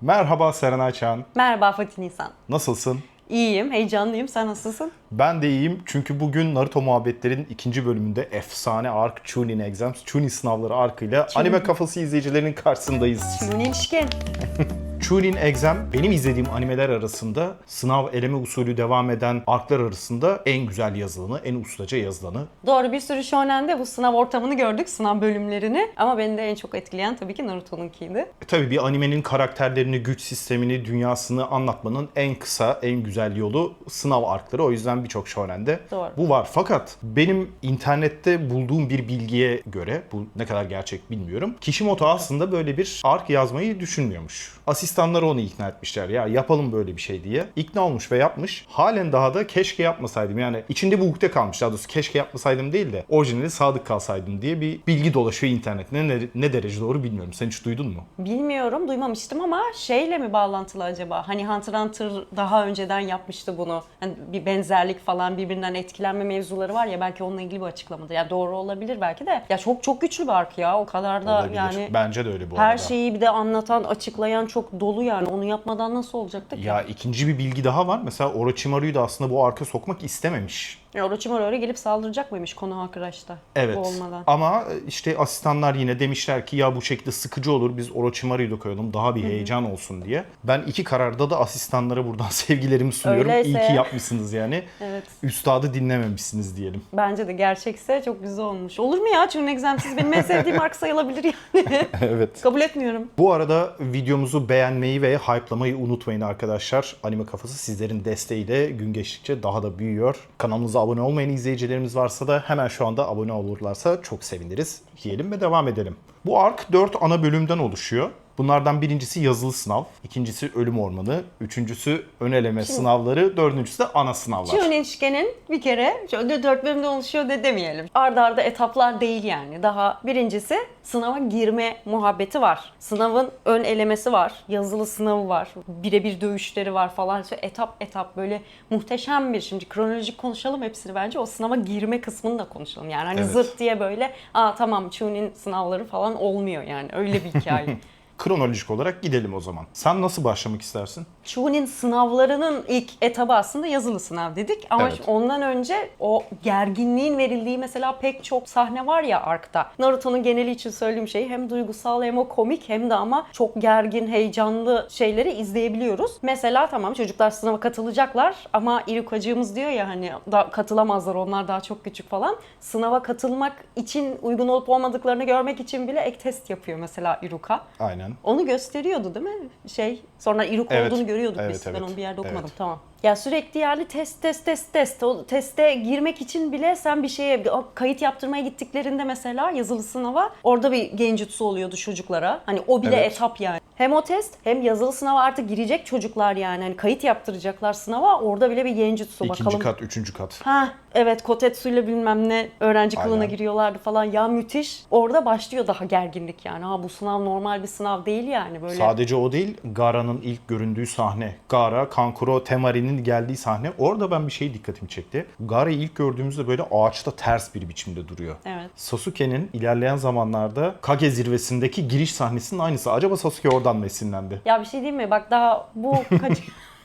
Merhaba Serenay Çağan. Merhaba Fatih Nisan. Nasılsın? İyiyim, heyecanlıyım. Sen nasılsın? Ben de iyiyim çünkü bugün Naruto muhabbetlerin ikinci bölümünde efsane ark Chunin Exams, Chunin sınavları arkıyla anime kafası izleyicilerinin karşısındayız. Şimdi ilişkin. Chunin Exam benim izlediğim animeler arasında sınav eleme usulü devam eden arklar arasında en güzel yazılanı, en ustaca yazılanı. Doğru bir sürü shonen'de bu sınav ortamını gördük, sınav bölümlerini. Ama beni de en çok etkileyen tabii ki Naruto'nunkiydi. E tabii bir animenin karakterlerini, güç sistemini, dünyasını anlatmanın en kısa, en güzel yolu sınav arkları. O yüzden birçok shonen'de Doğru. bu var. Fakat benim internette bulduğum bir bilgiye göre, bu ne kadar gerçek bilmiyorum. Kishimoto aslında böyle bir ark yazmayı düşünmüyormuş. Asistanları onu ikna etmişler ya yapalım böyle bir şey diye. İkna olmuş ve yapmış. Halen daha da keşke yapmasaydım. Yani içinde bu ukde kalmış. Daha doğrusu keşke yapmasaydım değil de orijinali sadık kalsaydım diye bir bilgi dolaşıyor internette. Ne, ne derece doğru bilmiyorum. Sen hiç duydun mu? Bilmiyorum, duymamıştım ama şeyle mi bağlantılı acaba? Hani Hunter Hunter daha önceden yapmıştı bunu. Hani bir benzerlik falan birbirinden etkilenme mevzuları var ya belki onunla ilgili bir açıklamadır. Ya doğru olabilir belki de. Ya çok çok güçlü bir ark ya. O kadar da Olabilir. yani Bence de öyle bu her arada. şeyi bir de anlatan, açıklayan çok dolu yani. Onu yapmadan nasıl olacaktı ki? Ya ikinci bir bilgi daha var. Mesela Orochimaru'yu da aslında bu arka sokmak istememiş. Ya Orochimaru öyle gelip saldıracak mıymış konu Hakıraş'ta? Evet. Bu olmadan. Ama işte asistanlar yine demişler ki ya bu şekilde sıkıcı olur biz Orochimaru'yu da koyalım daha bir heyecan olsun diye. Ben iki kararda da asistanlara buradan sevgilerimi sunuyorum. Öyleyse- İyi ki yapmışsınız yani. Evet. Üstadı dinlememişsiniz diyelim. Bence de gerçekse çok güzel olmuş. Olur mu ya? Çünkü egzamsiz benim en sevdiğim ark sayılabilir yani. evet. Kabul etmiyorum. Bu arada videomuzu beğenmeyi ve hype'lamayı unutmayın arkadaşlar. Anime Kafası sizlerin desteğiyle gün geçtikçe daha da büyüyor. Kanalımıza abone olmayan izleyicilerimiz varsa da hemen şu anda abone olurlarsa çok seviniriz diyelim ve devam edelim. Bu ark 4 ana bölümden oluşuyor. Bunlardan birincisi yazılı sınav, ikincisi ölüm ormanı, üçüncüsü ön eleme sınavları, dördüncüsü de ana sınavlar. Şu ilişkinin bir kere şöyle dört bölümde oluşuyor de demeyelim. Arda arda etaplar değil yani. Daha birincisi sınava girme muhabbeti var. Sınavın ön elemesi var. Yazılı sınavı var. Birebir dövüşleri var falan. Şöyle etap etap böyle muhteşem bir şimdi kronolojik konuşalım hepsini bence. O sınava girme kısmını da konuşalım. Yani hani Evet. zırt diye böyle aa tamam Chunin sınavları falan olmuyor yani. Öyle bir hikaye. Kronolojik olarak gidelim o zaman. Sen nasıl başlamak istersin? Chunin sınavlarının ilk etabı aslında yazılı sınav dedik. Ama Evet. ondan önce o gerginliğin verildiği mesela pek çok sahne var ya Ark'ta. Naruto'nun geneli için söylediğim şey hem duygusal hem o komik hem de ama çok gergin, heyecanlı şeyleri izleyebiliyoruz. Mesela tamam çocuklar sınava katılacaklar ama İrukacığımız diyor ya hani da katılamazlar onlar daha çok küçük falan. Sınava katılmak için uygun olup olmadıklarını görmek için bile ek test yapıyor mesela Iruka. Aynen. Onu gösteriyordu değil mi? Şey sonra İruk Evet. olduğunu görüyorduk Evet, biz. evet. Ben onu bir yerde okumadım. Evet. Tamam. Ya sürekli yani test test test test. O teste girmek için bile sen bir şeye o kayıt yaptırmaya gittiklerinde mesela yazılı sınava orada bir genjutsu oluyordu çocuklara. Hani o bile Evet. etap yani. Hem o test hem yazılı sınava artık girecek çocuklar yani. Hani kayıt yaptıracaklar sınava. Orada bile bir genjutsu İkinci bakalım. kat, üçüncü kat. Ha evet kotetsu'yla bilmem ne öğrenci kılığına Aynen. giriyorlardı falan. Ya müthiş. Orada başlıyor daha gerginlik yani. Ha bu sınav normal bir sınav değil yani böyle. Sadece o değil, Gara'nın ilk göründüğü sahne. Gara, Kankuro, Temari'nin geldiği sahne. Orada ben bir şey dikkatimi çekti. Gara'yı ilk gördüğümüzde böyle ağaçta ters bir biçimde duruyor. Evet. Sasuke'nin ilerleyen zamanlarda Kage zirvesindeki giriş sahnesinin aynısı. Acaba Sasuke oradan mı esinlendi? Ya bir şey diyeyim mi? Bak daha bu kaç...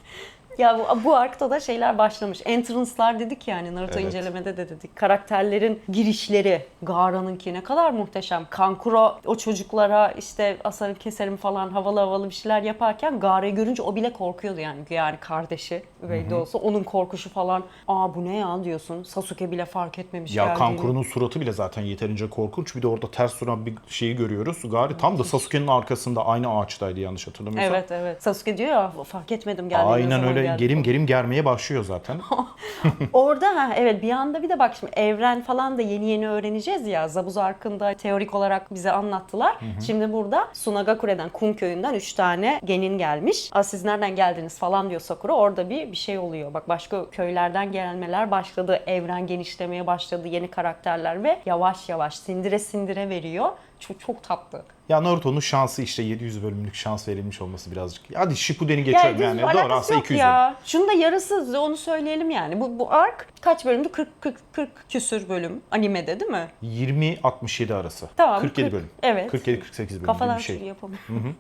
Ya bu, bu arkta da şeyler başlamış. Entrance'lar dedik yani Naruto Evet. incelemede de dedik. Karakterlerin girişleri, Gara'nınki ne kadar muhteşem. Kankuro o çocuklara işte asarım keserim falan havalı havalı bir şeyler yaparken Gara'yı görünce o bile korkuyordu yani. Yani kardeşi üvey de olsa onun korkuşu falan. Aa bu ne ya diyorsun. Sasuke bile fark etmemiş Ya geldiğini. Kankuro'nun suratı bile zaten yeterince korkunç. Bir de orada ters duran bir şeyi görüyoruz. Gari tam da Sasuke'nin arkasında aynı ağaçtaydı yanlış hatırlamıyorsam. Evet evet. Sasuke diyor ya fark etmedim geldiğini. ne Aynen öyle geldi." gerim gerim germeye başlıyor zaten. Orada ha evet bir anda bir de bak şimdi evren falan da yeni yeni öğreneceğiz ya. Zabuz Ark'ında teorik olarak bize anlattılar. Şimdi burada Sunagakure'den Kum köyünden 3 tane genin gelmiş. Aa, siz nereden geldiniz falan diyor Sakura. Orada bir bir şey oluyor. Bak başka köylerden gelmeler başladı. Evren genişlemeye başladı. Yeni karakterler ve yavaş yavaş sindire sindire veriyor. Çok çok tatlı. Ya Naruto'nun şansı işte 700 bölümlük şans verilmiş olması birazcık. Hadi Shippuden'i geçiyorum Ya, yani. düz Doğru aslında yok 200 ya. bölüm. Şunu da yarısı onu söyleyelim yani. Bu, bu ark kaç bölümdü? 40, 40, 40 küsür bölüm animede değil mi? 20-67 arası. Tamam, 47 kırk- bölüm. evet. 47-48 bölüm Kafadan bir şey. yapalım.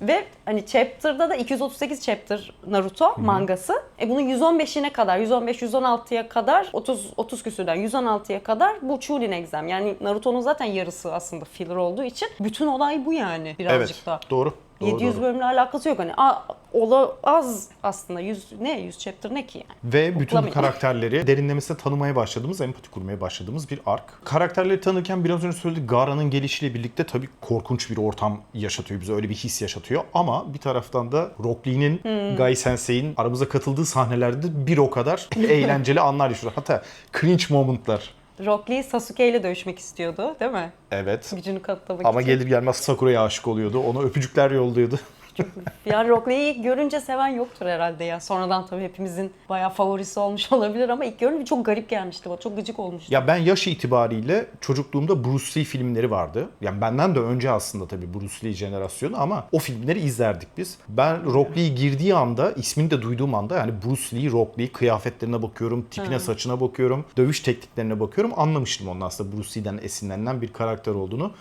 Ve hani chapter'da da 238 chapter Naruto mangası. E bunun 115'ine kadar, 115-116'ya kadar, 30 30 küsürden 116'ya kadar bu Chunin Exam. Yani Naruto'nun zaten yarısı aslında filler olduğu için bütün olay bu yani birazcık Evet. da. Doğru. Doğru, 700 doğru. bölümle alakası yok hani. A, ola, az aslında 100 ne 100 chapter ne ki yani. Ve bütün karakterleri derinlemesine tanımaya başladığımız, empati kurmaya başladığımız bir ark. Karakterleri tanırken biraz önce söyledik Gara'nın gelişiyle birlikte tabii korkunç bir ortam yaşatıyor bize. Öyle bir his yaşatıyor. Ama bir taraftan da Rock Lee'nin, Hmm. Gai Sensei'nin aramıza katıldığı sahnelerde bir o kadar eğlenceli anlar yaşıyor. Hatta cringe momentlar. Rock Lee Sasuke ile dövüşmek istiyordu değil mi? Evet. Gücünü kanıtlamak Ama için. gelir gelmez Sakura'ya aşık oluyordu. Ona öpücükler yolluyordu. Yani Rock Lee'yi ilk görünce seven yoktur herhalde ya. Sonradan tabii hepimizin bayağı favorisi olmuş olabilir ama ilk görünce çok garip gelmişti. bana, Çok gıcık olmuştu. Ya ben yaş itibariyle çocukluğumda Bruce Lee filmleri vardı. Yani benden de önce aslında tabii Bruce Lee jenerasyonu ama o filmleri izlerdik biz. Ben Rock Lee girdiği anda, ismini de duyduğum anda yani Bruce Lee, Rock Lee kıyafetlerine bakıyorum, tipine, saçına bakıyorum, dövüş tekniklerine bakıyorum. Anlamıştım onun aslında Bruce Lee'den esinlenen bir karakter olduğunu.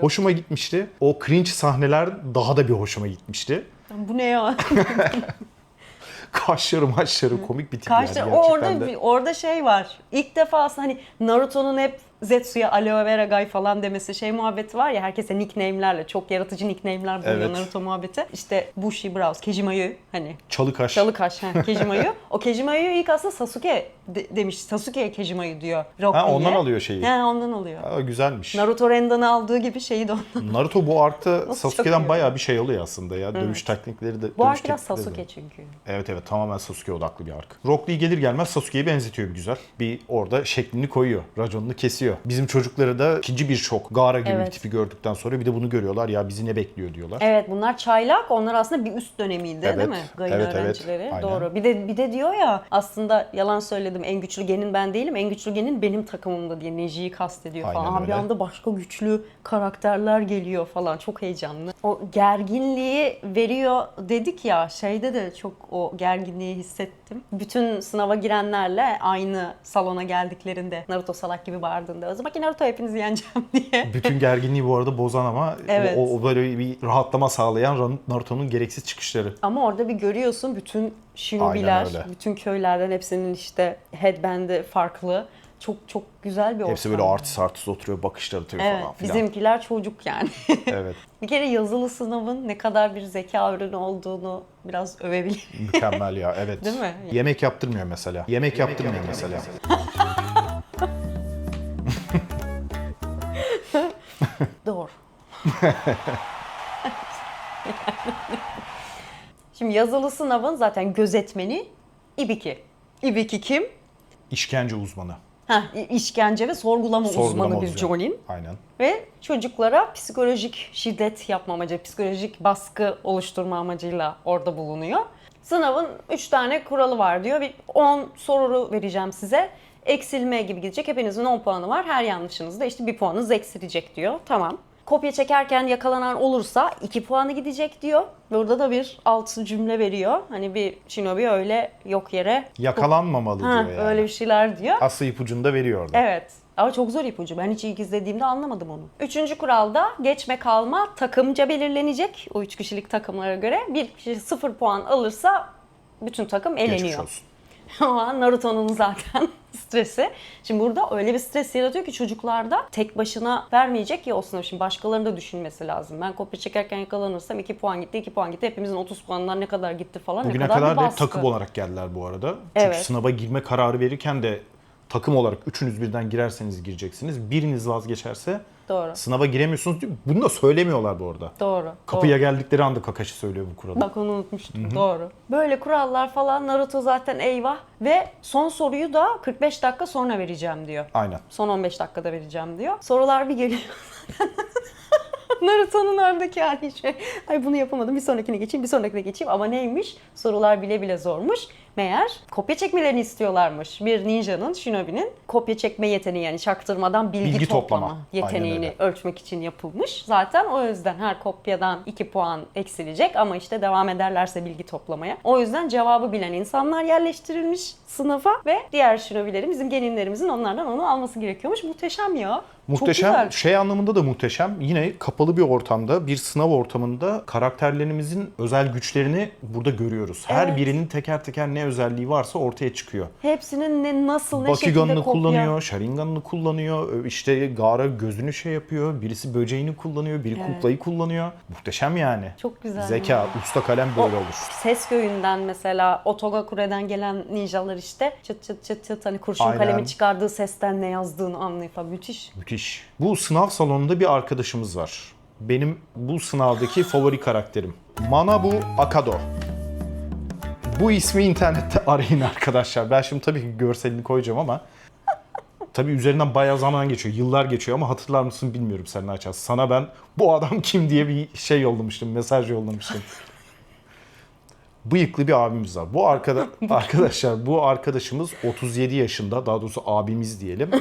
Hoşuma gitmişti. O cringe sahneler daha da bir hoşuma gitmişti. Bu ne ya? Kaşları maşları komik bir tip Karşı yani o gerçekten orada de. orada şey var. İlk defa aslında hani Naruto'nun hep Zetsu'ya aloe vera guy falan demesi şey muhabbeti var ya herkese nickname'lerle çok yaratıcı nickname'ler buluyor Evet. Naruto muhabbeti. İşte Bushi Brows, Kejimayu hani Çalı kaş. Çalı kaş, ha, Kejimayu. O Kejimayu'yu ilk aslında Sasuke de- demiş. Sasuke'ye Kejimayu diyor. Rock Ha, ondan alıyor şeyi. He ondan alıyor. Aa, güzelmiş. Naruto Rendan'ı aldığı gibi şeyi de ondan. Naruto bu arkta çok Sasuke'den bayağı bir şey alıyor aslında ya. Dövüş teknikleri de. Bu ark biraz teknikleri de. Sasuke çünkü. Evet evet tamamen Sasuke odaklı bir ark. Rock Lee gelir gelmez Sasuke'yi benzetiyor bir güzel. Bir orada şeklini koyuyor. Raconunu kesiyor. Bizim çocukları da ikinci bir şok. Gara gibi Evet. bir tipi gördükten sonra bir de bunu görüyorlar. Ya bizi ne bekliyor diyorlar. Evet bunlar çaylak. Onlar aslında bir üst dönemiydi Evet, değil mi? Gayın evet, evet. öğrencileri. Aynen. Doğru. Bir de bir de diyor ya aslında yalan söyledim en güçlü genin ben değilim. En güçlü genin benim takımımda diye Neji'yi kastediyor falan. Aynen bir öyle. anda başka güçlü karakterler geliyor falan. Çok heyecanlı. O gerginliği veriyor dedik ya şeyde de çok o gerginliği hissettim. Bütün sınava girenlerle aynı salona geldiklerinde Naruto salak gibi bağırdığında o zaman ki Naruto hepinizi yeneceğim diye. Bütün gerginliği bu arada bozan ama Evet. o, o böyle bir rahatlama sağlayan Naruto'nun gereksiz çıkışları. Ama orada bir görüyorsun bütün shinobiler, bütün köylerden hepsinin işte headband'i farklı. Çok çok güzel bir ortam. Hepsi böyle artist artist oturuyor, bakışları atıyor Evet, falan filan. bizimkiler çocuk yani. Evet, bir kere yazılı sınavın ne kadar bir zeka ürünü olduğunu biraz övebilirim. mükemmel ya evet. Değil mi? Yemek yaptırmıyor mesela. Yemek, yaptırmıyor mesela. Doğru. Şimdi yazılı sınavın zaten gözetmeni İbiki. İbiki kim? İşkence uzmanı. Heh, işkence ve sorgulama, Sorgulama uzmanı bir. Jonin. Aynen. Ve çocuklara psikolojik şiddet yapma amacı, psikolojik baskı oluşturma amacıyla orada bulunuyor. Sınavın 3 tane kuralı var diyor. Bir 10 soru vereceğim size. Eksilme gibi gidecek. Hepinizin 10 puanı var. Her yanlışınızda işte bir puanınız eksilecek diyor. Tamam. Kopya çekerken yakalanan olursa 2 puanı gidecek diyor. Burada da bir alt cümle veriyor. Hani bir shinobi öyle yok yere Yakalanmamalı ha, diyor yani. öyle bir şeyler diyor. Aslı ipucunu da veriyor orada. Evet. Ama çok zor ipucu. Ben hiç ilk izlediğimde anlamadım onu. Üçüncü kuralda geçme kalma takımca belirlenecek. O üç kişilik takımlara göre. Bir kişi sıfır puan alırsa bütün takım Geçmiş eleniyor. olsun. Ama Naruto'nun zaten stresi. Şimdi burada öyle bir stres yaratıyor ki çocuklarda tek başına vermeyecek ya o sınav. Şimdi başkalarının da düşünmesi lazım. Ben kopya çekerken yakalanırsam 2 puan gitti, 2 puan gitti. Hepimizin 30 puanından ne kadar gitti falan. Bugüne ne kadar, kadar da hep takım olarak geldiler bu arada. Çünkü Evet. sınava girme kararı verirken de takım olarak üçünüz birden girerseniz gireceksiniz. Biriniz vazgeçerse Doğru. sınava giremiyorsunuz. diyor. Bunu da söylemiyorlar bu arada. Doğru. Kapıya geldikleri anda Kakashi söylüyor bu kuralı. Bak onu unutmuştum. Doğru. Böyle kurallar falan Naruto zaten eyvah. Ve son soruyu da 45 dakika sonra vereceğim diyor. Aynen. Son 15 dakikada vereceğim diyor. Sorular bir geliyor. Naruto'nun oradaki hali şey. Ay bunu yapamadım bir sonrakine geçeyim bir sonrakine geçeyim. Ama neymiş? Sorular bile bile zormuş. Meğer kopya çekmelerini istiyorlarmış. Bir ninjanın, shinobi'nin kopya çekme yeteneği yani çaktırmadan bilgi, Bilgi toplama, toplama. Yeteneğini ölçmek için yapılmış. Zaten o yüzden her kopyadan 2 puan eksilecek ama işte devam ederlerse bilgi toplamaya. O yüzden cevabı bilen insanlar yerleştirilmiş sınıfa ve diğer shinobilerin bizim gelinlerimizin onlardan onu alması gerekiyormuş. Muhteşem ya. Muhteşem. Şey anlamında da muhteşem. Yine kapalı bir ortamda, bir sınav ortamında karakterlerimizin özel güçlerini burada görüyoruz. Her Evet. birinin teker teker ne özelliği varsa ortaya çıkıyor. Hepsinin ne nasıl ne şekilde Bakugan'ını kopya. kullanıyor, Sharingan'ını kullanıyor. İşte Gara gözünü şey yapıyor. Birisi böceğini kullanıyor, biri Evet. kuklayı kullanıyor. Muhteşem yani. Çok güzel. Zeka, usta kalem böyle O- olur. Ses köyünden mesela Otogakure'den gelen ninjalar işte çıt çıt çıt çıt hani kurşun Aynen. kalemi çıkardığı sesten ne yazdığını anlayıp falan. müthiş. Müthiş. Bu sınav salonunda bir arkadaşımız var. Benim bu sınavdaki favori karakterim. Manabu Akado. Bu ismi internette arayın arkadaşlar. Ben şimdi tabii ki görselini koyacağım ama tabii üzerinden bayağı zaman geçiyor. Yıllar geçiyor ama hatırlar mısın bilmiyorum sen açar. Sana ben bu adam kim diye bir şey yollamıştım. Mesaj yollamıştım. Bıyıklı bir abimiz var. Bu arkada arkadaşlar bu arkadaşımız 37 yaşında. Daha doğrusu abimiz diyelim.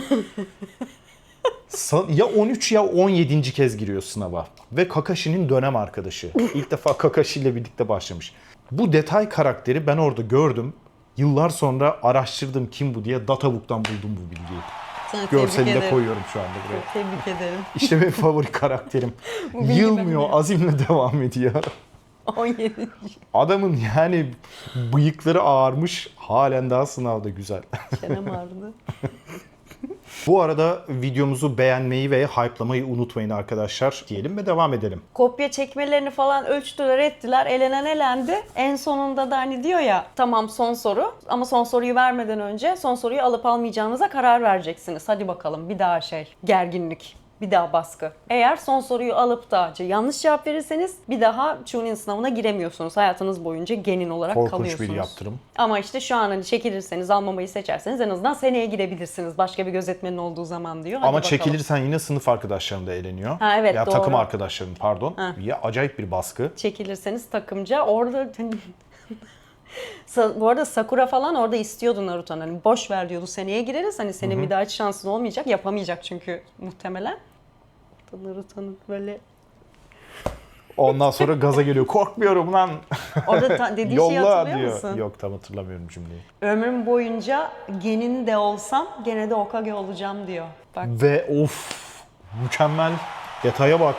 Ya 13 ya 17. kez giriyor sınava. Ve Kakashi'nin dönem arkadaşı. İlk defa Kakashi ile birlikte başlamış. Bu detay karakteri ben orada gördüm. Yıllar sonra araştırdım kim bu diye Databook'tan buldum bu bilgiyi. Sana Görselini de koyuyorum şu anda buraya. Tebrik ederim. İşte benim favori karakterim. Yılmıyor, azimle devam ediyor. 17. Adamın yani bıyıkları ağarmış, halen daha sınavda güzel. Çenem ağrıdı. Bu arada videomuzu beğenmeyi ve hype'lamayı unutmayın arkadaşlar diyelim ve devam edelim. Kopya çekmelerini falan ölçtüler ettiler. Elenen elendi. En sonunda da hani diyor ya tamam son soru ama son soruyu vermeden önce son soruyu alıp almayacağınıza karar vereceksiniz. Hadi bakalım bir daha şey gerginlik. Bir daha baskı. Eğer son soruyu alıp da yanlış cevap verirseniz bir daha Chunin sınavına giremiyorsunuz. Hayatınız boyunca genin olarak Korkunç kalıyorsunuz. bir yaptırım. Ama işte şu an hani çekilirseniz almamayı seçerseniz en azından seneye girebilirsiniz. Başka bir gözetmenin olduğu zaman diyor. Hadi Ama bakalım. çekilirsen yine sınıf arkadaşların da eleniyor. Ha, evet, ya doğru. takım arkadaşların pardon. Ha. Ya acayip bir baskı. çekilirseniz takımca orada Sa- bu arada Sakura falan orada istiyordu Naruto'nun. Hani boş ver diyordu seneye gireriz. Hani senin bir daha hiç şansın olmayacak. Yapamayacak çünkü muhtemelen. Naruto'nun böyle Ondan sonra gaza geliyor. Korkmuyorum lan. orada ta- dediği şeyi Yolla hatırlıyor diyor. musun? Yok tam hatırlamıyorum cümleyi. Ömrüm boyunca genin de olsam gene de Okage olacağım diyor. Bak Ve of mükemmel detaya bak.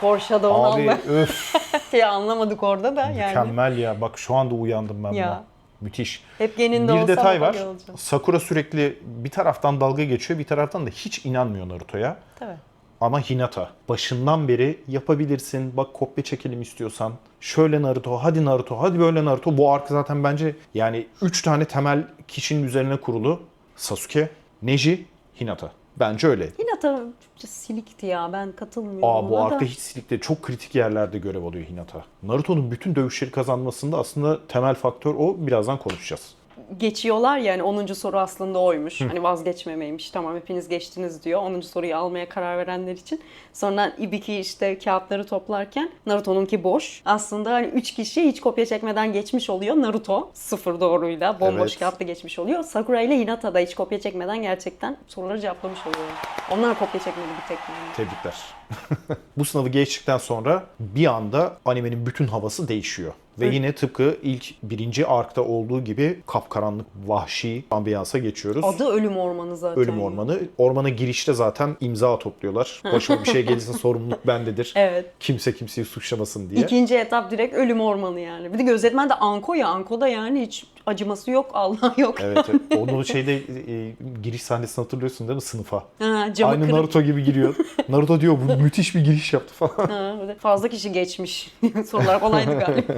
foreshadow Abi Allah. öf Şey anlamadık orada da yani. mükemmel ya. Bak şu anda uyandım ben Ya. buna. Müthiş. Hep genin de bir olsam detay var. Okage olacağım. Sakura sürekli bir taraftan dalga geçiyor, bir taraftan da hiç inanmıyor Naruto'ya. Tabii. Ama Hinata başından beri yapabilirsin. Bak kopya çekelim istiyorsan. Şöyle Naruto, hadi Naruto, hadi böyle Naruto. Bu arka zaten bence yani 3 tane temel kişinin üzerine kurulu. Sasuke, Neji, Hinata. Bence öyle. Hinata silikti ya ben katılmıyorum. Aa bu ona da. arka hiç silikte çok kritik yerlerde görev alıyor Hinata. Naruto'nun bütün dövüşleri kazanmasında aslında temel faktör o. Birazdan konuşacağız. Geçiyorlar ya hani 10. soru aslında oymuş. Hani vazgeçmemeymiş. Tamam hepiniz geçtiniz diyor. 10. soruyu almaya karar verenler için. Sonra Ibiki işte kağıtları toplarken Naruto'nunki boş. Aslında hani 3 kişi hiç kopya çekmeden geçmiş oluyor. Naruto sıfır doğruyla bomboş Evet. kağıtla geçmiş oluyor. Sakura ile Hinata da hiç kopya çekmeden gerçekten soruları cevaplamış oluyor. Onlar kopya çekmedi bir tek. yani. Tebrikler. Bu sınavı geçtikten sonra bir anda animenin bütün havası değişiyor. Ve yine tıpkı ilk birinci arkta olduğu gibi kapkaranlık, vahşi ambiyansa geçiyoruz. Adı Ölüm Ormanı zaten. Ölüm ormanı. Ormana girişte zaten imza topluyorlar. Başıma bir şey gelirse sorumluluk bendedir. Evet. Kimse kimseyi suçlamasın diye. İkinci etap direkt ölüm ormanı yani. Bir de gözetmen de Anko ya. Anko'da yani hiç acıması yok, Allah yok. Evet, evet. Onun şeyde e, giriş sahnesini hatırlıyorsun değil mi sınıfa? Ha, camı Aynı kırık. Naruto gibi giriyor. Naruto diyor bu müthiş bir giriş yaptı falan. Ha, fazla kişi geçmiş. Sorular kolaydı galiba.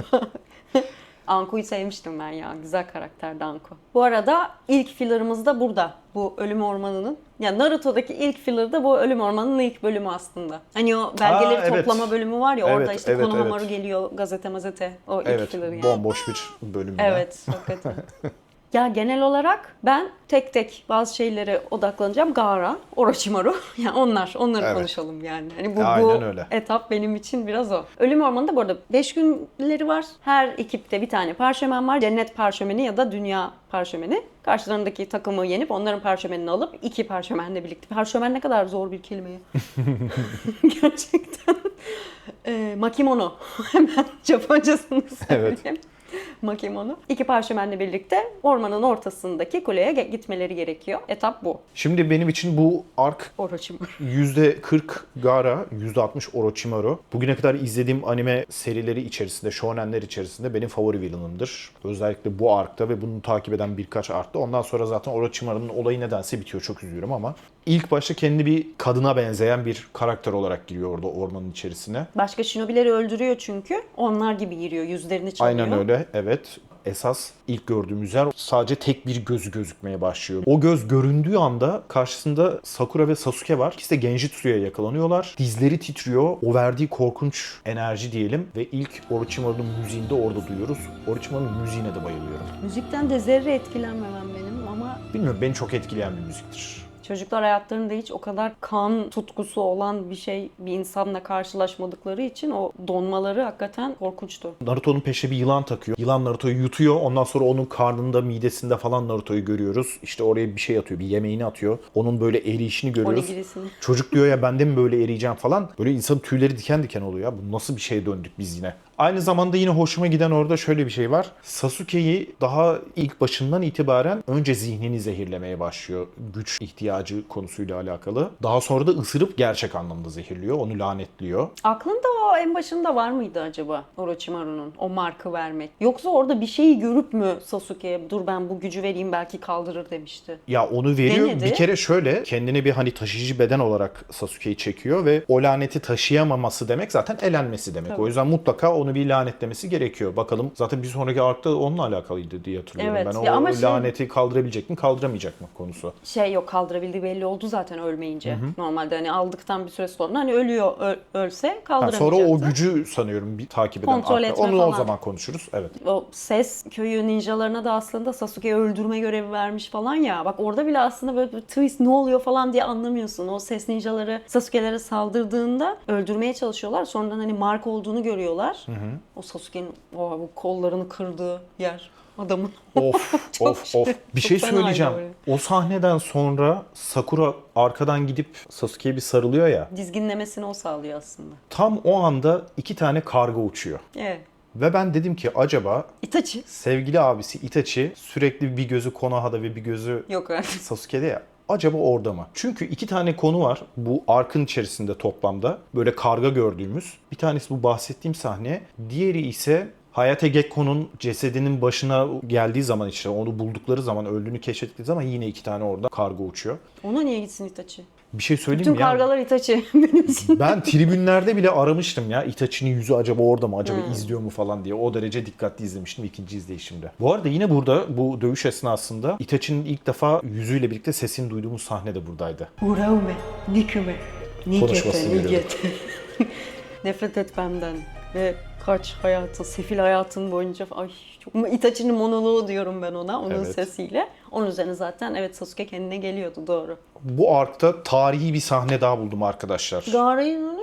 Anko'yu sevmiştim ben ya. Güzel karakterdi Anko. Bu arada ilk fillerımız da burada. Bu Ölüm Ormanı'nın. Yani Naruto'daki ilk filler de bu Ölüm Ormanı'nın ilk bölümü aslında. Hani o belgeleri Aa, evet. toplama bölümü var ya orada Evet, işte evet, Konohamaru evet. geliyor gazete mazete. O ilk Evet, filler yani. bomboş bir bölüm. Evet, hakikaten. ya genel olarak ben tek tek bazı şeylere odaklanacağım. Gaara, Orochimaru. yani onlar, onları Evet. konuşalım yani. Hani bu, Aynen bu öyle. etap benim için biraz o. Ölüm Ormanı'nda bu arada 5 günleri var. Her ekipte bir tane parşömen var. Cennet parşömeni ya da dünya parşömeni. Karşılarındaki takımı yenip onların parşömenini alıp iki parşömenle birlikte. Parşömen ne kadar zor bir kelime. ya. Gerçekten. Ee, makimono. Hemen Japoncasını söyleyeyim. Makemonu. İki parşömenle birlikte ormanın ortasındaki kuleye gitmeleri gerekiyor. Etap bu. Şimdi benim için bu ark Orochimaru. %40 Gara, %60 Orochimaru. Bugüne kadar izlediğim anime serileri içerisinde, shonenler içerisinde benim favori villainımdır. Özellikle bu arkta ve bunu takip eden birkaç arkta. Ondan sonra zaten Orochimaru'nun olayı nedense bitiyor. Çok üzülüyorum ama. İlk başta kendi bir kadına benzeyen bir karakter olarak giriyor orada ormanın içerisine. Başka shinobileri öldürüyor çünkü. Onlar gibi yürüyor. Yüzlerini çalıyor. Aynen öyle, evet. Esas ilk gördüğümüz yer sadece tek bir gözü gözükmeye başlıyor. O göz göründüğü anda karşısında Sakura ve Sasuke var. İkisi de Genjitsu'ya yakalanıyorlar. Dizleri titriyor. O verdiği korkunç enerji diyelim ve ilk Orochimaru'nun müziğini de orada duyuyoruz. Orochimaru'nun müziğine de bayılıyorum. Müzikten de zerre etkilenmemem benim ama Bilmiyorum beni çok etkileyen bir müziktir. Çocuklar hayatlarında hiç o kadar kan tutkusu olan bir şey bir insanla karşılaşmadıkları için o donmaları hakikaten korkunçtu. Naruto'nun peşine bir yılan takıyor. Yılan Naruto'yu yutuyor. Ondan sonra onun karnında, midesinde falan Naruto'yu görüyoruz. İşte oraya bir şey atıyor, bir yemeğini atıyor. Onun böyle eriyişini görüyoruz. Onigirisini. Çocuk diyor ya ben de mi böyle eriyeceğim falan. Böyle insanın tüyleri diken diken oluyor ya. Bu nasıl bir şeye döndük biz yine. Aynı zamanda yine hoşuma giden orada şöyle bir şey var. Sasuke'yi daha ilk başından itibaren önce zihnini zehirlemeye başlıyor. Güç ihtiyacı konusuyla alakalı. Daha sonra da ısırıp gerçek anlamda zehirliyor. Onu lanetliyor. Aklında o en başında var mıydı acaba Orochimaru'nun o markı vermek? Yoksa orada bir şeyi görüp mü Sasuke'ye dur ben bu gücü vereyim belki kaldırır demişti. Ya onu veriyor. Denedi. Bir kere şöyle kendine bir hani taşıyıcı beden olarak Sasuke'yi çekiyor ve o laneti taşıyamaması demek zaten elenmesi demek. Tabii. O yüzden mutlaka onu bir lanetlemesi gerekiyor. Bakalım zaten bir sonraki arkta onunla alakalıydı diye hatırlıyorum Evet. ben. O Ya ama şey- laneti kaldırabilecek mi kaldıramayacak mı konusu. Şey yok kaldırabildiği belli oldu zaten ölmeyince. Normalde hani aldıktan bir süre sonra hani ölüyor ö- ölse Ha, kaldıramayacaktı. sonra o gücü sanıyorum bir takip eden Kontrol etme Onu o falan. zaman konuşuruz. Evet. o ses köyü ninjalarına da aslında Sasuke'yi öldürme görevi vermiş falan ya. Bak orada bile aslında böyle bir twist ne oluyor falan diye anlamıyorsun. O ses ninjaları Sasuke'lere saldırdığında öldürmeye çalışıyorlar. Sonradan hani Mark olduğunu görüyorlar. O Sasuke'nin o bu kollarını kırdığı yer adamın. Of Çok of şey- of. Bir şey söyleyeceğim. O sahneden sonra Sakura arkadan gidip Sasuke'ye bir sarılıyor ya. Dizginlemesini o sağlıyor aslında. Tam o anda iki tane karga uçuyor. Evet. Ve ben dedim ki acaba Itachi. sevgili abisi Itachi sürekli bir gözü Konoha'da ve bir gözü Yok. Sasuke'de ya. Acaba orada mı? Çünkü iki tane konu var bu arkın içerisinde toplamda. Böyle karga gördüğümüz. Bir tanesi bu bahsettiğim sahne. Diğeri ise Hayate Gekko'nun cesedinin başına geldiği zaman işte onu buldukları zaman öldüğünü keşfettikleri zaman yine iki tane orada karga uçuyor. Ona niye gitsin Itachi? Bir şey söyleyeyim Bütün mi ya? kargalar Itachi benim için. Ben tribünlerde bile aramıştım ya. Itachi'nin yüzü acaba orada mı? Acaba izliyor mu falan diye. O derece dikkatli izlemiştim ikinci izleyişimde. Bu arada yine burada bu dövüş esnasında Itachi'nin ilk defa yüzüyle birlikte sesini duyduğumuz sahne de buradaydı. Uraume, Konuşmasını nikete, nikete. Nefret et benden ve kaç hayatın, sefil hayatın boyunca ay çok Itachi'nin monoloğu diyorum ben ona onun Evet. sesiyle. Onun üzerine zaten evet Sasuke kendine geliyordu doğru. Bu arkta tarihi bir sahne daha buldum arkadaşlar. Gaara'yı mı?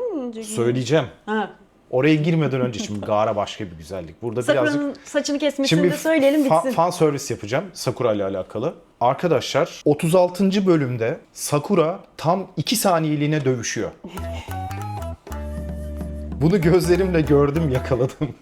Söyleyeceğim. Ha. Oraya girmeden önce şimdi Gara başka bir güzellik. Burada Sakura'nın birazcık saçını kesmesini Şimdi de söyleyelim fa- bitsin. fan servis yapacağım Sakura ile alakalı. Arkadaşlar 36. bölümde Sakura tam 2 saniyeliğine dövüşüyor. Bunu gözlerimle gördüm, yakaladım.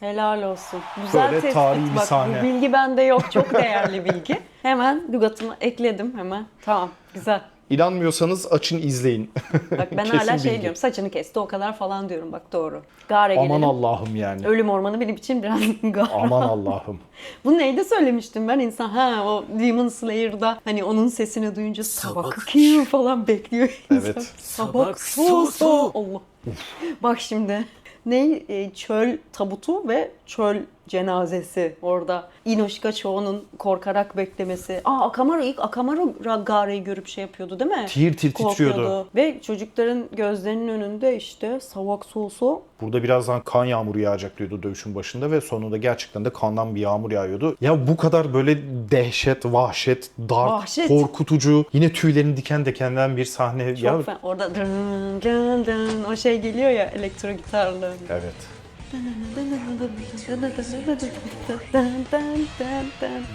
Helal olsun. Güzel Böyle tespit. tarihi bir Bak sahne. bu bilgi bende yok. Çok değerli bilgi. Hemen lügatıma ekledim hemen. Tamam güzel. İnanmıyorsanız açın izleyin. Bak ben hala şey bilgi. diyorum saçını kesti o kadar falan diyorum bak doğru. Gara Aman gelelim. Allah'ım yani. Ölüm ormanı benim için biraz gara. Aman Allah'ım. Bu neyde söylemiştim ben insan ha o Demon Slayer'da hani onun sesini duyunca sabak kill falan bekliyor insan. Evet. Sabak sosu. Allah. Bak şimdi ne E, çöl tabutu ve çöl cenazesi orada. Inoshika Cho'nun korkarak beklemesi. Aa Akamaru ilk Akamaru Gare'yi görüp şey yapıyordu değil mi? Tir tir titriyordu. Korkuyordu. Ve çocukların gözlerinin önünde işte Savak Sosu Burada birazdan kan yağmuru yağacak diyordu dövüşün başında ve sonunda gerçekten de kandan bir yağmur yağıyordu. Ya bu kadar böyle dehşet, vahşet, dark, Vahşet. korkutucu, yine tüylerin diken dikenlen bir sahne. çok ya fen- Orada dın dın dın o şey geliyor ya elektro gitarlı. Evet.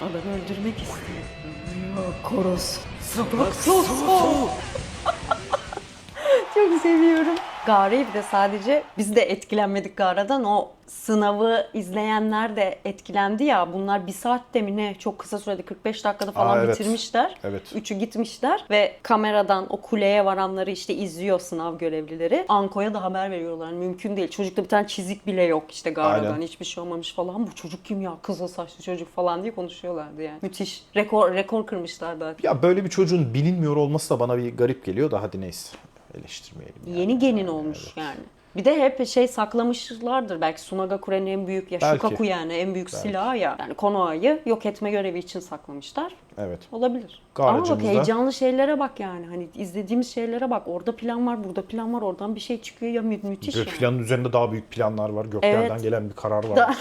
Adamı öldürmek istiyor. Koros. Sosu. Çok seviyorum. Gare'yi bir de sadece biz de etkilenmedik Gare'den. O sınavı izleyenler de etkilendi ya. Bunlar bir saatte mi ne çok kısa sürede 45 dakikada falan Aa, evet. bitirmişler. Evet. Üçü gitmişler ve kameradan o kuleye varanları işte izliyor sınav görevlileri. Anko'ya da haber veriyorlar. Mümkün değil. Çocukta bir tane çizik bile yok işte Gare'den. Aynen. Hiçbir şey olmamış falan. Bu çocuk kim ya? Kızıl saçlı çocuk falan diye konuşuyorlardı yani. Müthiş. Rekor rekor kırmışlar da. Ya böyle bir çocuğun bilinmiyor olması da bana bir garip geliyor da hadi neyse eleştirmeyelim. yani. Yeni genin olmuş yani. Bir de hep şey saklamışlardır belki Sunagakure'nin en büyük ya Belki. Shukaku yani en büyük silahı ya. Yani Konoha'yı yok etme görevi için saklamışlar. Evet. Olabilir. Ama bak heyecanlı şeylere bak yani. Hani izlediğimiz şeylere bak. Orada plan var, burada plan var. Oradan bir şey çıkıyor ya mü- müthiş Ve yani. planın üzerinde daha büyük planlar var. Göklerden Evet. gelen bir karar var. Da-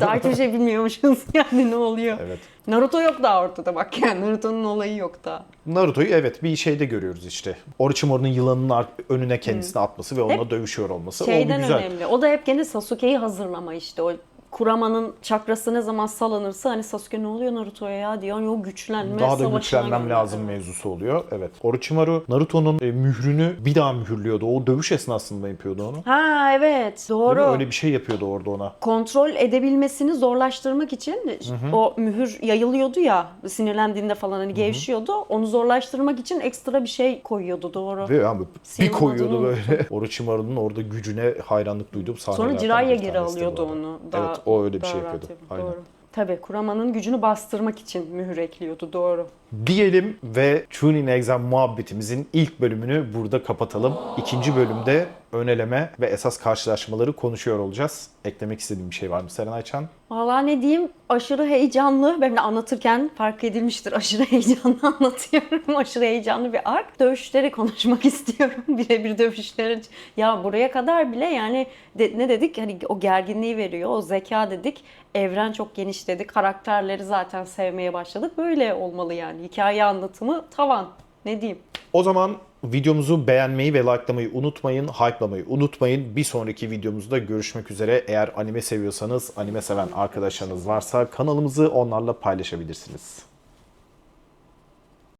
daha hiçbir şey bilmiyormuşuz yani ne oluyor. Evet. Naruto yok daha ortada bak yani. Naruto'nun olayı yok daha. Naruto'yu evet bir şeyde görüyoruz işte. Orochimaru'nun yılanın ar- önüne kendisini atması ve onunla dövüşüyor olması. o bir Şeyden güzel. önemli. O da hep gene Sasuke'yi hazırlama işte. O Kurama'nın çakrası ne zaman salınırsa hani Sasuke ne oluyor Naruto'ya ya diyor. O güçlenme Daha da güçlenmem lazım mevzusu oluyor. Evet. Orochimaru Naruto'nun e, mührünü bir daha mühürlüyordu. O dövüş esnasında yapıyordu onu. Ha evet doğru. Öyle bir şey yapıyordu orada ona. Kontrol edebilmesini zorlaştırmak için o mühür yayılıyordu ya sinirlendiğinde falan hani gevşiyordu. Onu zorlaştırmak için ekstra bir şey koyuyordu doğru. Ve yani bir koyuyordu böyle. Orochimaru'nun orada gücüne hayranlık duyduğum sahnelerden Sonra Jiraiya geri alıyordu onu. Daha, evet o öyle bir şey yapıyordu. Aynen. Doğru. Tabii Kurama'nın gücünü bastırmak için mühür ekliyordu doğru. Diyelim ve Chunin Exam muhabbetimizin ilk bölümünü burada kapatalım. İkinci bölümde öneleme ve esas karşılaşmaları konuşuyor olacağız. Eklemek istediğim bir şey var mı Serenay Çan? Valla ne diyeyim aşırı heyecanlı. Ben de anlatırken fark edilmiştir. Aşırı heyecanlı anlatıyorum. aşırı heyecanlı bir ark. Dövüşleri konuşmak istiyorum. Birebir dövüşleri. Ya buraya kadar bile yani de- ne dedik? Hani o gerginliği veriyor. O zeka dedik. Evren çok geniş dedik. Karakterleri zaten sevmeye başladık. Böyle olmalı yani. Hikaye anlatımı tavan. Ne diyeyim? O zaman videomuzu beğenmeyi ve likelamayı unutmayın, hype'lamayı unutmayın. Bir sonraki videomuzda görüşmek üzere. Eğer anime seviyorsanız, anime seven arkadaşlarınız varsa kanalımızı onlarla paylaşabilirsiniz.